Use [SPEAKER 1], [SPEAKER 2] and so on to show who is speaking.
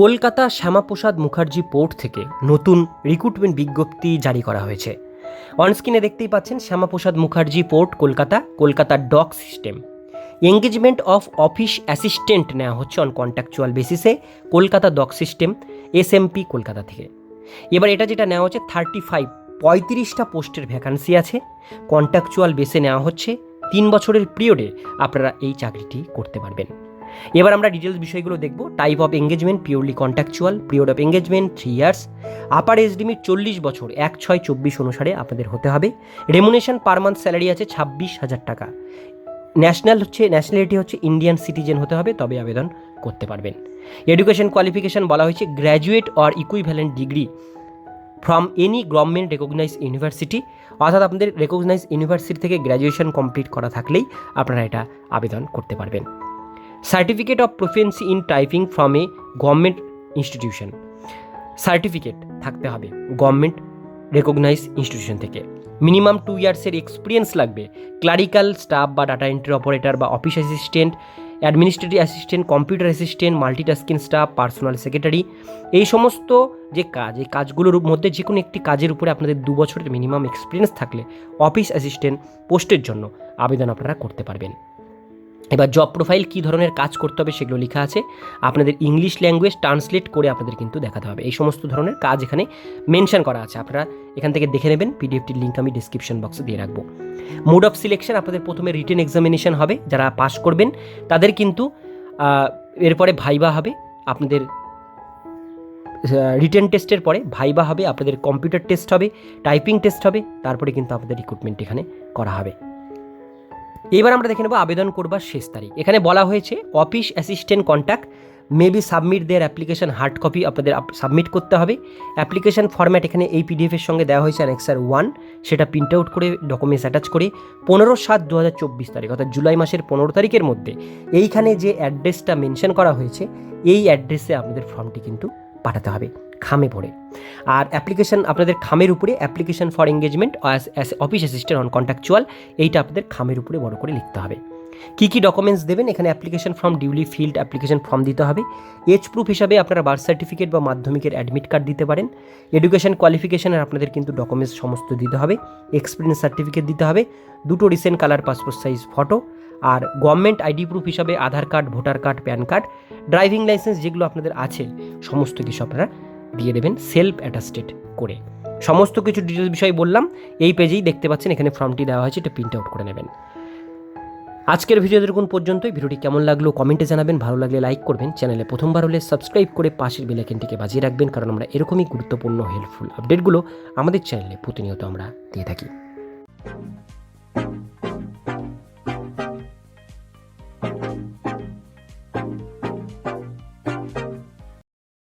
[SPEAKER 1] Kolkata Shyamaprasad Mukherjee port থেকে নতুন recruitment বিজ্ঞপ্তি জারি করা হয়েছে। অনস্ক্রিনে দেখতেই পাচ্ছেন শ্যামাপ্রসাদ মুখার্জি পোর্ট কলকাতা, কলকাতার dock system engagement of office assistant নেওয়া হচ্ছে অন কন্ট্রাকচুয়াল বেসিসে Kolkata dock system SMP Kolkata থেকে। এবার এটা যেটা নেওয়া হচ্ছে থার্টি ফাইভ পঁয়ত্রিশটা পোস্টের ভ্যাকান্সি আছে। কন্ট্রাকচুয়াল বেসে নেওয়া হচ্ছে, তিন বছরের পিরিয়ডে আপনারা এই চাকরিটি করতে পারবেন। এবার আমরা ডিটেলস বিষয়গুলো দেখব। Type of engagement purely contractual period of engagement three years upper age limit চল্লিশ বছর, এক ছয় চব্বিশ অনুসারে আপনাদের হতে হবে। রেমুনেশন পার মান্থ স্যালারি আছে ছাব্বিশ হাজার টাকা। ন্যাশনাল হচ্ছে ন্যাশনালিটি হচ্ছে ইন্ডিয়ান সিটিজেন হতে হবে, তবে আবেদন করতে পারবেন। এডুকেশন কোয়ালিফিকেশন বলা হয়েছে graduate or equivalent degree from any government recognise university অর্থাৎ আপনাদের রেকগনাইজ ইউনিভার্সিটি থেকে গ্র্যাজুয়েশন কমপ্লিট করা থাকলেই আপনারা এটা আবেদন করতে পারবেন। Certificate of proficiency in typing from a government institution. Certificate থাকতে হবে গভর্নমেন্ট রেকগনাইজ ইনস্টিটিউশন থেকে। মিনিমাম টু ইয়ার্সের এক্সপিরিয়েন্স লাগবে। ক্লারিক্যাল স্টাফ বা ডাটা এন্ট্রি অপারেটর বা office assistant administrative assistant computer assistant multitasking staff personal secretary এই সমস্ত যে কাজ, এই কাজগুলোর মধ্যে যে কোনো একটি কাজের উপরে আপনাদের দু বছরের মিনিমাম এক্সপিরিয়েন্স থাকলে অফিস অ্যাসিস্ট্যান্ট পোস্টের জন্য আবেদন আপনারা করতে পারবেন। এবার জব প্রোফাইল কী ধরনের কাজ করতে হবে সেগুলো লেখা আছে। আপনাদের ইংলিশ ল্যাঙ্গুয়েজ ট্রান্সলেট করে আপনাদের কিন্তু দেখাতে হবে। এই সমস্ত ধরনের কাজ এখানে মেনশন করা আছে। আপনারা এখান থেকে দেখে নেবেন পিডিএফটির লিঙ্ক আমি ডিসক্রিপশন বক্সে দিয়ে রাখব। মোড অফ সিলেকশন আপনাদের প্রথমে রিটেন এক্সামিনেশন হবে। যারা পাশ করবেন, তাদের কিন্তু এরপরে ভাইবা হবে। আপনাদের রিটেন টেস্টের পরে ভাইবা হবে। আপনাদের কম্পিউটার টেস্ট হবে টাইপিং টেস্ট হবে। তারপরে কিন্তু আপনাদের রিক্রুটমেন্ট এখানে করা হবে। এবার আমরা দেখে নেব আবেদন করবার শেষ তারিখ। এখানে বলা হয়েছে, office assistant contact maybe submit their application hard copy আপনাদের সাবমিট করতে হবে। অ্যাপ্লিকেশন ফর্ম্যাট এখানে এই পিডিএফের সঙ্গে দেওয়া হয়েছে অ্যানেক্সার ওয়ান সেটা প্রিন্ট আউট করে ডকুমেন্টস অ্যাটাচ করে, পনেরো সাত দু হাজার চব্বিশ তারিখ, অর্থাৎ জুলাই মাসের পনেরো তারিখের মধ্যে। এইখানে যে অ্যাড্রেসটা মেনশন করা হয়েছে, এই অ্যাড্রেসে আপনাদের ফর্মটি কিন্তু পাঠাতে হবে। খামে পড়ে। আর অ্যাপ্লিকেশন আপনাদের খামের উপরে application for engagement as office assistant on contractual এইটা আপনাদের খামের উপরে বড় করে লিখতে হবে। কী কী ডকুমেন্টস দেবেন? এখানে application form duly filled application form দিতে হবে। এজ প্রুফ হিসাবে আপনারা বার্থ সার্টিফিকেট বা মাধ্যমিকের অ্যাডমিট কার্ড দিতে পারেন। এডুকেশন কোয়ালিফিকেশনের আপনাদের কিন্তু ডকুমেন্টস সমস্ত দিতে হবে। এক্সপিরিয়েন্স সার্টিফিকেট দিতে হবে। দুটো recent colour passport size photo আর গভর্নমেন্ট আইডি প্রুফ হিসাবে Aadhaar card voter card PAN card driving licence যেগুলো আপনাদের আছে, সমস্ত কিছু আপনারা দিয়ে দেবেন সেলফ অ্যাটাস্টেড করে। সমস্ত কিছু ডিটেলস বিষয় বললাম, এই পেজেই দেখতে পাচ্ছেন, এখানে ফর্মটি দেওয়া হয়েছে, এটা প্রিন্ট আউট করে নেবেন। আজকের ভিডিও দেখুন পর্যন্তই। ভিডিওটি কেমন লাগল কমেন্টে জানাবেন। ভালো লাগলে লাইক করবেন। চ্যানেলে প্রথমবার হলে সাবস্ক্রাইব করে পাশের বেলাইকেনটিকে বাজিয়ে রাখবেন, কারণ আমরা এরকমই গুরুত্বপূর্ণ হেল্পফুল আপডেটগুলো আমাদের চ্যানেলে প্রতিনিয়ত আমরা দিয়ে থাকি।